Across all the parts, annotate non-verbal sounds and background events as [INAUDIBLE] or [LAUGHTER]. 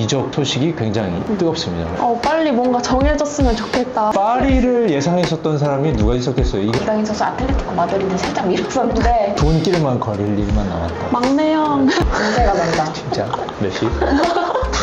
이적 소식이 굉장히 뜨겁습니다. 어, 빨리 뭔가 정해졌으면 좋겠다. 파리를 예상했었던 사람이 누가 있었겠어요? 이게 이강인 선수 아틀레티코 마드리드 살짝 밀었었는데 돈길만 거릴 일만 남았다. 막내 형. 문제가 난다. 진짜 몇 시?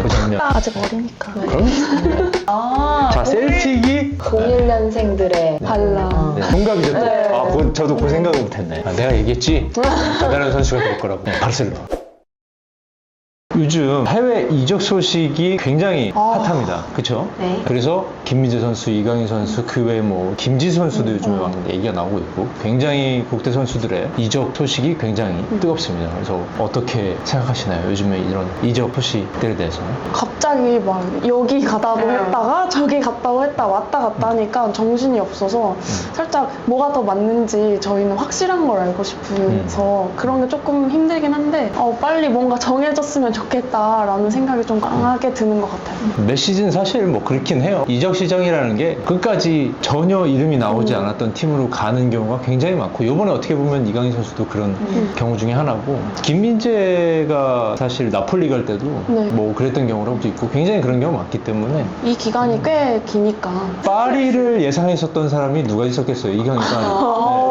그 장면. 아직 어리니까. 그럼? 아, 자, 셀틱이 01년생들의 발라. 네, 동갑이죠. 또. 네. 아, 그, 저도 그 생각을 못했네. 아, 내가 얘기했지. [LAUGHS] 대단한 선수가 될 거라고. 네, 바르셀로나. 요즘 해외 이적 소식이 굉장히 아. 핫합니다. 그쵸? 네. 그래서 김민재 선수, 이강인 선수, 그 외에 뭐 김지 선수도 요즘에 막 얘기가 나오고 있고 굉장히 국대 선수들의 이적 소식이 굉장히 뜨겁습니다. 그래서 어떻게 생각하시나요? 요즘에 이런 이적 소식들에 대해서는? 갑자기 막 여기 가다고 네. 했다가 저기 갔다고 했다 왔다 갔다 하니까 정신이 없어서 살짝 뭐가 더 맞는지 저희는 확실한 걸 알고 싶어서 그런 게 조금 힘들긴 한데 어, 빨리 뭔가 정해졌으면 좋 겠다라는 생각이 좀 강하게 드는 것 같아요. 매 시즌 사실 뭐 그렇긴 해요. 이적 시장이라는 게 끝까지 전혀 이름이 나오지 않았던 팀으로 가는 경우가 굉장히 많고 요번에 어떻게 보면 이강인 선수도 그런 경우 중에 하나고 김민재가 사실 나폴리 갈 때도 네. 뭐 그랬던 경우도 있고 굉장히 그런 경우 많기 때문에 이 기간이 꽤 기니까. 파리를 예상했었던 사람이 누가 있었겠어요 이강인 파 [LAUGHS]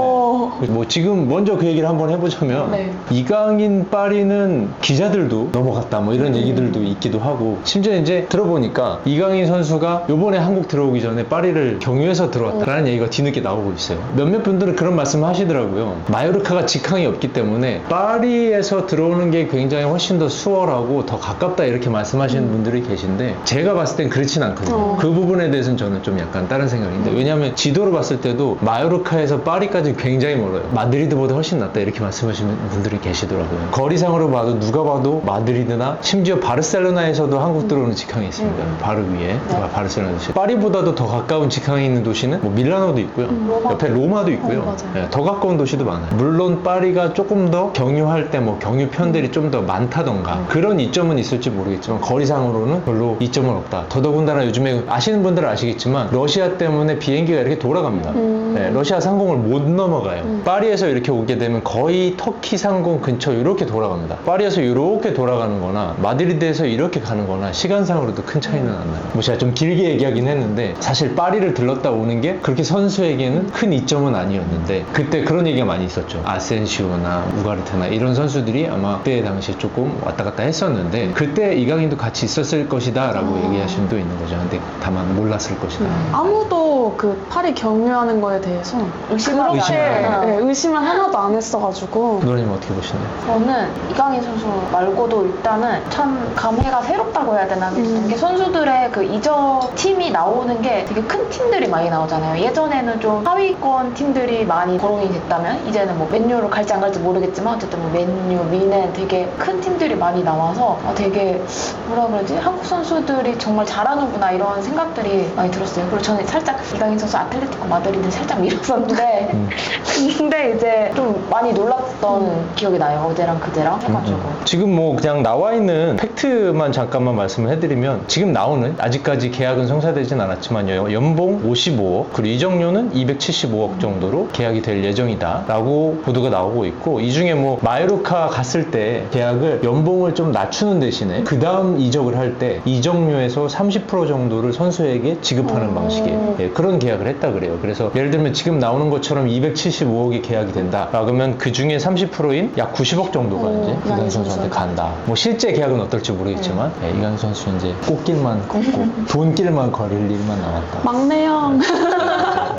뭐 지금 먼저 그 얘기를 한번 해보자면 네. 이강인 파리는 기자들도 넘어갔다 뭐 이런 얘기들도 있기도 하고 심지어 이제 들어보니까 이강인 선수가 요번에 한국 들어오기 전에 파리를 경유해서 들어왔다라는 얘기가 뒤늦게 나오고 있어요 몇몇 분들은 그런 말씀을 하시더라고요 마요르카가 직항이 없기 때문에 파리에서 들어오는 게 굉장히 훨씬 더 수월하고 더 가깝다 이렇게 말씀하시는 분들이 계신데 제가 봤을 땐 그렇진 않거든요 어. 그 부분에 대해서는 저는 좀 약간 다른 생각인데 왜냐하면 지도로 봤을 때도 마요르카에서 파리까지 굉장히 멀어요. 마드리드보다 훨씬 낫다 이렇게 말씀하시는 분들이 계시더라고요. 거리상으로 봐도 누가 봐도 마드리드나 심지어 바르셀로나에서도 한국 들어오는 직항이 있습니다. 바로 위에. 아, 바르셀로나 도시. 파리보다도 더 가까운 직항이 있는 도시는 뭐 밀라노도 있고요. 로마. 옆에 로마도 있고요. 어, 맞아요. 예, 더 가까운 도시도 많아요. 물론 파리가 조금 더 경유할 때 뭐 경유 편들이 좀더 많다던가 그런 이점은 있을지 모르겠지만 거리상으로는 별로 이점은 없다. 더더군다나 요즘에 아시는 분들은 아시겠지만 러시아 때문에 비행기가 이렇게 돌아갑니다. 음. 네, 러시아 상공을 못 넘어가요 파리에서 이렇게 오게 되면 거의 터키 상공 근처 이렇게 돌아갑니다. 파리에서 이렇게 돌아가는 거나 마드리드에서 이렇게 가는 거나 시간상으로도 큰 차이는 안 나요. 뭐 제가 좀 길게 얘기하긴 했는데 사실 파리를 들렀다 오는 게 그렇게 선수에게는 큰 이점은 아니었는데 그때 그런 얘기가 많이 있었죠. 아센시오나 우가르테나 이런 선수들이 아마 그때 당시에 조금 왔다 갔다 했었는데 그때 이강인도 같이 있었을 것이다 라고 얘기하시는 분도 있는 거죠. 근데 다만 몰랐을 것이다. 아무도 그 파리 경유하는 거에 대해서 의심하지 않아요. 네, 의심을 하나도 안 했어가지고 노래님 어떻게 보시나요? 저는 이강인 선수 말고도 일단은 참 감회가 새롭다고 해야 되나 음. 게 선수들의 그 이적 팀이 나오는 게 되게 큰 팀들이 많이 나오잖아요. 예전에는 좀 하위권 팀들이 많이 거론이 됐다면 이제는 뭐 맨유로 갈지 안 갈지 모르겠지만 어쨌든 뭐 맨유, 미넨 되게 큰 팀들이 많이 나와서 아, 되게 뭐라 그러지 한국 선수들이 정말 잘하는구나 이런 생각들이 많이 들었어요. 그리고 저는 살짝 이강인 선수 아틀레티코 마드리드 살짝 밀었었는데 음. [LAUGHS] 근데 이제 좀 많이 놀랐던 기억이 나요. 어제랑 그제랑 해가지고. 지금 뭐 그냥 나와 있는 팩트만 잠깐만 말씀을 해드리면 지금 나오는 아직까지 계약은 성사되진 않았지만 요 연봉 55억 그리고 이적료는 275억 정도로 계약이 될 예정이다 라고 보도가 나오고 있고 이 중에 뭐 마요르카 갔을 때 계약을 연봉을 좀 낮추는 대신에 그 다음 이적을 할 때 이적료에서 30% 정도를 선수에게 지급하는 오. 방식이에요 예, 그런 계약을 했다 그래요 그래서 예를 들면 지금 나오는 것처럼 275억 이 계약이 된다 그러면 그 중에 30%인 약 90억 정도가 오, 이제 이강인 선수한테 선수한테. 간다. 뭐 실제 계약은 어떨지 모르겠지만 예, 이강인 선수 이제 꽃길만 걷고 [LAUGHS] 돈길만 거릴 일만 남았다. 막내 형.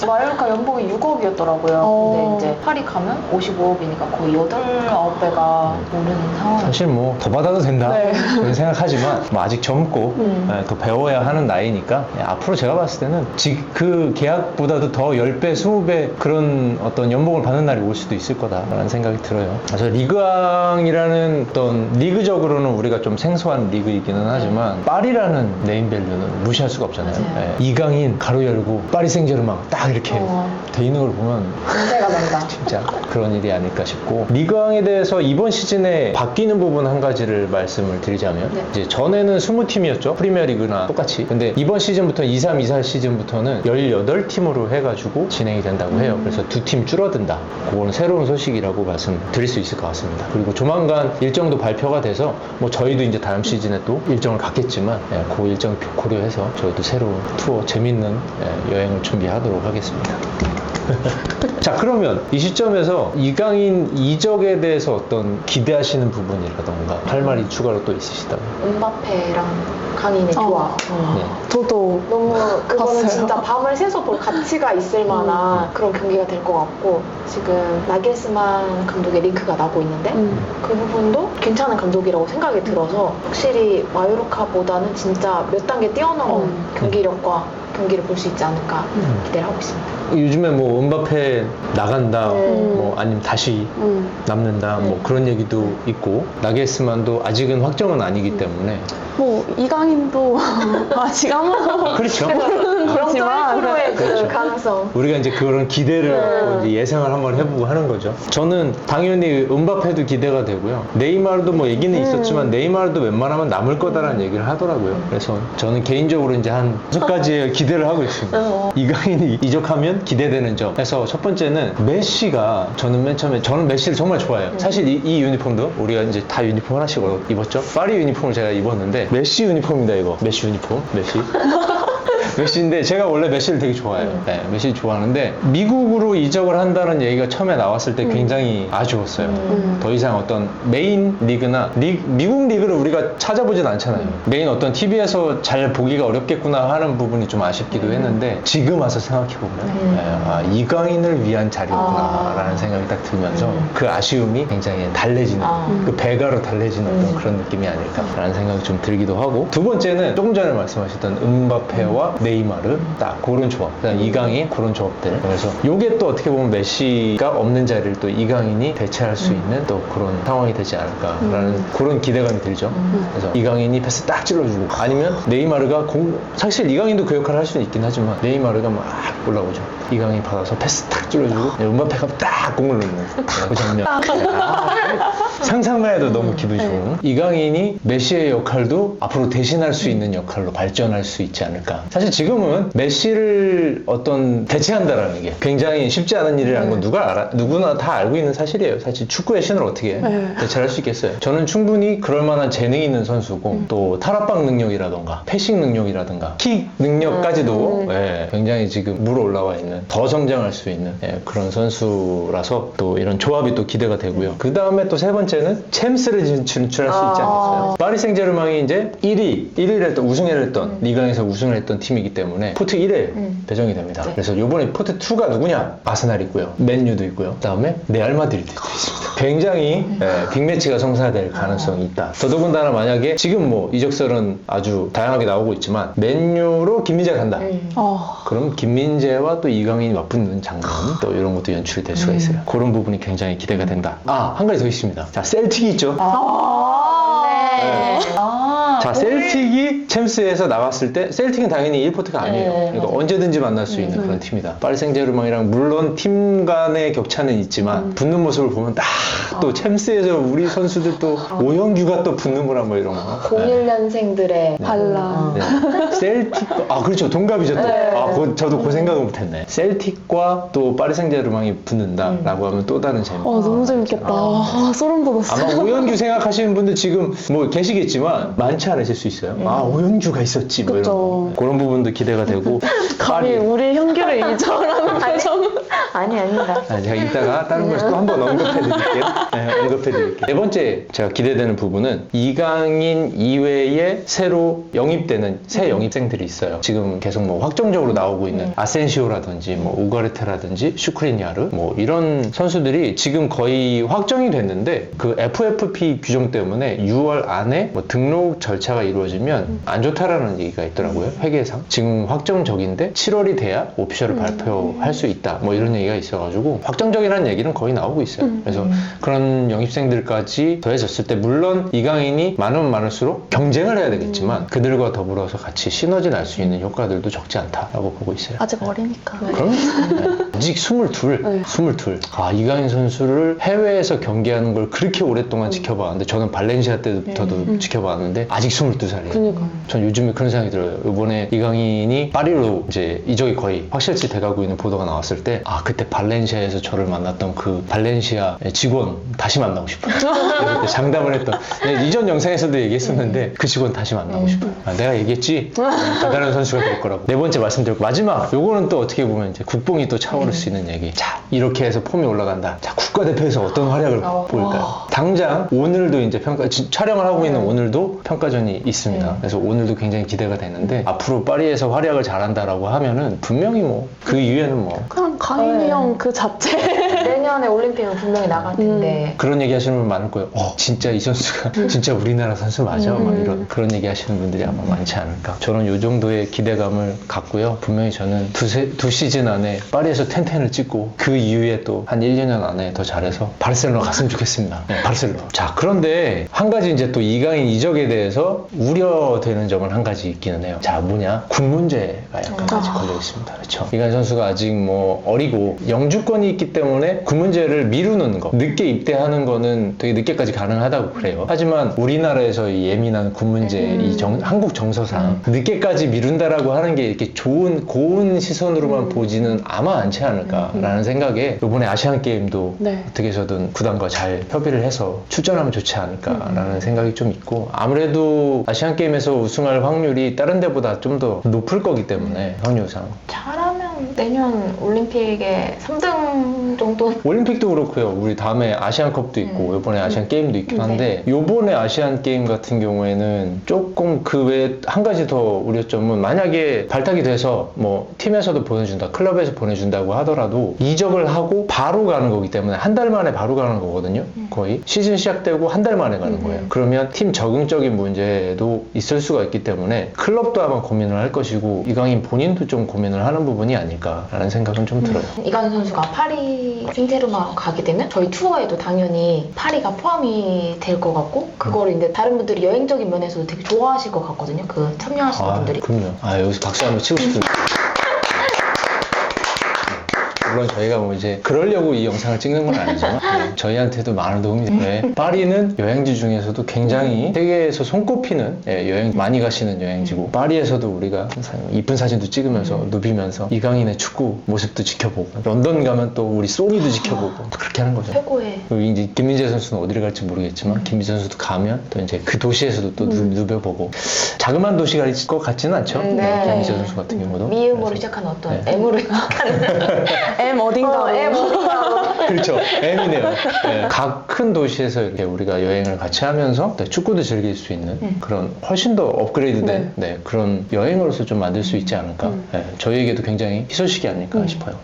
마요르카 연봉이 6억이었더라고요. 어. 근데 이제 파리 가면 55억이니까 거의 8, 9배가 오르는 상황. 사실 뭐 더 받아도 된다 네. 생각하지만 뭐 아직 젊고 음. 예, 더 배워야 하는 나이니까 예, 앞으로 제가 봤을 때는 지- 그 계약보다도 더 10배, 20배 그런 어떤 연봉을 받는 날이 올 수도 있을 거다라는 생각이 들어요. 그래서 리그왕이라는 어떤 리그적으로는 우리가 좀 생소한 리그이기는 하지만 파리라는 네임밸류는 무시할 수가 없잖아요. 맞아요. 예, 이강인 가로 열고 파리 생제르맹 딱 이렇게 어. 돼 있는 걸 보면 문제가 된다. [LAUGHS] 진짜 그런 일이 아닐까 싶고. 리그왕에 대해서 이번 시즌에 바뀌는 부분 한 가지를 말씀을 드리자면 네. 이제 전에는 20팀이었죠. 프리미어리그나 똑같이. 근데 이번 시즌부터 23, 24 시즌부터는 18팀으로 해가지고 진행이 된다고 해요. 그래서 두 팀 줄어든다. 그거는 새로운 소식이라고 말씀드릴 수 있을 것 같습니다. 그리고 조만간 일정도 발표가 돼서 뭐 저희도 이제 다음 시즌에 또 일정을 갖겠지만 예, 그 일정 고려해서 저희도 새로운 투어 재밌는 예, 여행을 준비하도록 하겠습니다 [LAUGHS] 자 그러면 이 시점에서 이강인 이적에 대해서 어떤 기대하시는 부분이라던가 할 말이 추가로 또 있으시다면 음바페랑 강인의 어. 조화. 네. 저도 너무 그거는 봤어요. 진짜 밤을 새서 볼 가치가 있을 만한 그런 경기가 될 것 같고 지금 나겔스만 감독의 링크가 나고 있는데 음. 그 부분도 괜찮은 감독이라고 생각이 들어서 확실히 마요르카보다는 진짜 몇 단계 뛰어넘은 음. 경기력과 경기를 볼 수 있지 않을까 음. 기대를 하고 있습니다. 요즘에 뭐 은바페 나간다 음. 뭐 아니면 다시 음. 남는다 뭐 음. 그런 얘기도 있고 나게스만도 아직은 확정은 아니기 때문에 뭐 이강인도 [LAUGHS] 아직 아무도 그렇죠 0.1%의 그 그렇죠. 가능성. 우리가 이제 그런 기대를 네. 하고 이제 예상을 한번 해보고 하는 거죠. 저는 당연히 은바페도 기대가 되고요. 네이마르도 뭐 얘기는 음. 있었지만 네이마르도 웬만하면 남을 거다라는 얘기를 하더라고요. 그래서 저는 개인적으로 이제 한 다섯 가지의 기대를 하고 있습니다. 어. 이강인이 이적하면 기대되는 점. 그래서 첫 번째는 메시가 저는 맨 처음에 저는 메시를 정말 좋아해요. 사실 이, 이 유니폼도 우리가 이제 다 유니폼 하나씩 입었죠. 파리 유니폼을 제가 입었는데 메시 유니폼입니다 이거. 메시 유니폼. 메시. [LAUGHS] 메시인데 제가 원래 메시를 되게 좋아해요. 네, 메시 좋아하는데 미국으로 이적을 한다는 얘기가 처음에 나왔을 때 굉장히 아쉬웠어요. 음. 더 이상 어떤 메인 리그나 리- 미국 리그를 우리가 찾아보진 않잖아요. 메인 어떤 TV에서 잘 보기가 어렵겠구나 하는 부분이 좀 아쉽기도 했는데 지금 와서 생각해 보면 음. 아, 이강인을 위한 자리였구나라는 아. 생각이 딱 들면서 음. 그 아쉬움이 굉장히 달래지는 아. 그 배가로 달래지는 어떤 음. 그런 느낌이 아닐까라는 생각이 좀 들기도 하고 두 번째는 조금 전에 말씀하셨던 음바페와 네 이마르 딱 그런 조합 그다음 이강인 그런 조합들. 그래서 요게 또 어떻게 보면 메시가 없는 자리를 또 이강인이 대체할 수 있는 또 그런 상황이 되지 않을까라는 그런 기대감이 들죠. 그래서 이강인이 패스 딱 찔러주고 아니면 네이마르가 공 사실 이강인도 그 역할을 할 수는 있긴 하지만 네이마르가 막 올라오죠. 이강인 받아서 패스 딱 찔러주고 음바페가 딱 공을 넣는 그 장면. 아, 상상만 해도 너무 기분 좋은. 이강인이 메시의 역할도 앞으로 대신할 수 있는 역할로 발전할 수 있지 않을까. 사실 지금은 메시를 어떤 대체한다라는 게 굉장히 쉽지 않은 일이라는 건 누가 알아? 누구나 다 알고 있는 사실이에요. 사실 축구의 신을 어떻게 네. 대체할 수 있겠어요? 저는 충분히 그럴 만한 재능이 있는 선수고 또 탈압박 능력이라던가 패싱 능력이라든가 킥 능력까지도 예, 굉장히 지금 물어 올라와 있는 더 성장할 수 있는 예, 그런 선수라서 또 이런 조합이 또 기대가 되고요. 그 다음에 또 세 번째는 챔스를 진- 진출할 수 있지 않겠어요? 파리 생제르맹이 이제 1위, 1위를 했던 우승을 했던 리강에서 우승을 했던 팀이기 때문에 포트 1에 음. 배정이 됩니다. 네. 그래서 이번에 포트 2가 누구냐? 아스날이 있고요. 맨유도 있고요. 그 다음에 레알 마드리드도 있습니다. 굉장히 예, 빅매치가 성사될 가능성이 있다. 더더군다나 만약에 지금 뭐 이적설은 아주 다양하게 나오고 있지만 맨유로 김민재 간다. 음. 어, 그럼 김민재와 또 이강인이 맞붙는 장면 또 이런 것도 연출이 될 수가 있어요. 그런 부분이 굉장히 기대가 된다. 아, 한 가지 더 있습니다. 자, 셀틱이 있죠. 아, 네. 아, 자, 셀틱이 챔스에서 나왔을 때 셀틱은 당연히 1포트가 아니에요. 네, 그러니까 맞아요. 언제든지 만날 수 있는 그런 팀이다. 파리 생제르맹이랑 물론 팀 간의 격차는 있지만 붙는 모습을 보면 딱 또 챔스에서 우리 선수들 또 [LAUGHS] 오영규가 또 붙는구나 뭐 이런 거. 네. 01년생들의 발라. 네. 셀틱 아 그렇죠 동갑이죠 또. 네. 아 그- 저도 그 생각을 못했네. 셀틱과 또 파리 생제르맹이 붙는다라고 하면 또 다른 재미. 어, 너무 재밌겠다. 아, 소름 돋았어. 아마 오연규 생각하시는 분들 지금 뭐 계시겠지만 많지 않으실 수 있어요. 아 오연규가 있었지 뭐 이런 그쵸. 거. 그런 부분도 기대가 되고. [LAUGHS] 감히 우리 현규를 이적하는 표정. 아니 아니다. 아, 제가 이따가 다른 걸 또 한 번 언급해 드릴게요. [LAUGHS] 네, 언급해 드릴게요. 네 번째 제가 기대되는 부분은 이강인 이외에 새로 영입되는 새 영입생들이 있어요. 지금 계속 뭐 확정적으로 나오고 있는 아센시오라든지 뭐 우가르테라든지 슈크리니아르 뭐 이런 선수들이 지금 거의 확정이 됐는데 그 FFP 규정 때문에 6월 안에 뭐 등록 절 절차가 이루어지면 안 좋다라는 얘기가 있더라고요. 회계상. 지금 확정적인데 7월이 돼야 오피셜을 발표할 수 있다. 뭐 이런 얘기가 있어가지고 확정적이라는 얘기는 거의 나오고 있어요. 그래서 그런 영입생들까지 더해졌을 때 물론 이강인이 많으면 많을수록 경쟁을 해야 되겠지만 그들과 더불어서 같이 시너지 날 수 있는 효과들도 적지 않다라고 보고 있어요. 아직 어리니까. 그럼 네. 아직 22, 네. 22. 아 이강인 선수를 해외에서 경기하는 걸 그렇게 오랫동안 지켜봤는데 저는 발렌시아 때부터도 지켜봤는데 아직 22살이에요. 그니까. 전 요즘에 그런 생각이 들어요. 이번에 이강인이 파리로 이제 이적이 거의 확실시 돼가고 있는 보도가 나왔을 때, 아, 그때 발렌시아에서 저를 만났던 그 발렌시아 직원 다시 만나고 싶어요. [LAUGHS] 그때 장담을 했던. 네, 이전 영상에서도 얘기했었는데, 그 직원 다시 만나고 싶어요. 아, 내가 얘기했지? [LAUGHS] 대단한 선수가 될 거라고. 네 번째 말씀드렸고, 마지막. 요거는 또 어떻게 보면 이제 국뽕이 또 차오를 수 있는 얘기. 자, 이렇게 해서 폼이 올라간다. 자, 국가대표에서 어떤 활약을 어. 보일까요? 당장 오늘도 이제 평가, 지- 촬영을 하고 있는 오늘도 평가전 이 있습니다. 그래서 오늘도 굉장히 기대가 되는데 앞으로 파리에서 활약을 잘한다라고 하면은 분명히 뭐 그 이후에는 뭐 그냥 강인이 네. 형 그 자체. 내년에 올림픽은 분명히 나갈 텐데 그런 얘기 하시는 분 많을 거예요. 어, 진짜 이 선수가 진짜 우리나라 선수 맞아? 막 이런 그런 얘기 하시는 분들이 아마 많지 않을까. 저는 요 정도의 기대감을 갖고요. 분명히 저는 두세, 두 시즌 안에 파리에서 텐텐을 찍고 그 이후에 또 한 1, 2년 안에 더 잘해서 바르셀로나 갔으면 좋겠습니다. 네, 바르셀로나. 자, 그런데 한 가지 이제 또 이강인 이적에 대해서 우려되는 점은 한 가지 있기는 해요. 자, 뭐냐? 군 문제가 약간 아직 걸려 있습니다. 그렇죠. 이강인 선수가 아직 뭐 어리고 영주권이 있기 때문에 군 문제를 미루는 거, 늦게 입대하는 거는 되게 늦게까지 가능하다고 그래요. 하지만 우리나라에서 이 예민한 군 문제, 이 정- 한국 정서상 늦게까지 미룬다라고 하는 게 이렇게 좋은 고운 시선으로만 보지는 아마 않지 않을까라는 생각에 이번에 아시안 게임도 네. 어떻게 해서든 구단과 잘 협의를 해서 출전하면 좋지 않을까라는 생각이 좀 있고 아무래도 아시안 게임에서 우승할 확률이 다른 데보다 좀 더 높을 거기 때문에 확률상. 잘하면 내년 올림픽에 3등 정도 올림픽도 그렇고요. 우리 다음에 아시안컵도 있고 이번에 아시안 게임도 있긴 한데 요번에 아시안 게임 같은 경우에는 조금 그 외에 한 가지 더 우려점은 만약에 발탁이 돼서 뭐 팀에서도 보내준다, 클럽에서 보내준다고 하더라도 이적을 하고 바로 가는 거기 때문에 한 달 만에 바로 가는 거거든요. 거의 시즌 시작되고 한 달 만에 가는 거예요. 그러면 팀 적응적인 문제도 있을 수가 있기 때문에 클럽도 아마 고민을 할 것이고 이강인 본인도 좀 고민을 하는 부분이 아 닐까라는 생각은 좀 들어요. 이강인 선수가 파리 생제르맹 가게 되면 저희 투어에도 당연히 파리가 포함이 될 것 같고 그거를 이제 다른 분들이 여행적인 면에서도 되게 좋아하실 것 같거든요. 그 참여하시는 아, 분들이. 그럼요. 아, 여기서 박수 한번 치고 싶습니다. [LAUGHS] 물론 저희가 뭐 이제 그러려고 이 영상을 찍는 건 아니지만 [LAUGHS] 네, 저희한테도 많은 도움이 돼요. 네, 파리는 여행지 중에서도 굉장히 세계에서 손꼽히는 예, 여행 많이 가시는 여행지고 파리에서도 우리가 항상 이쁜 사진도 찍으면서 누비면서 이강인의 축구 모습도 지켜보고 런던 가면 또 우리 소니도 지켜보고 또 그렇게 하는 거죠. 최고의 그리고 이제 김민재 선수는 어디를 갈지 모르겠지만 김민재 선수도 가면 또 이제 그 도시에서도 또 누- 누벼보고 자그마한 도시가 있을 것 같지는 않죠. 음, 네. 네. 김민재 선수 같은 경우도 미음으로 그래서- 시작하는 어떤 네. M으로 시작하는 [LAUGHS] M 어딘가. 어, M 어딘가로. [LAUGHS] 그렇죠. M이네요. 각 큰 도시에서 이렇게 우리가 여행을 같이 하면서 네, 축구도 즐길 수 있는 그런 훨씬 더 업그레이드된 네, 그런 여행으로서 좀 만들 수 있지 않을까. 네, 저희에게도 굉장히 희소식이 아닐까 싶어요.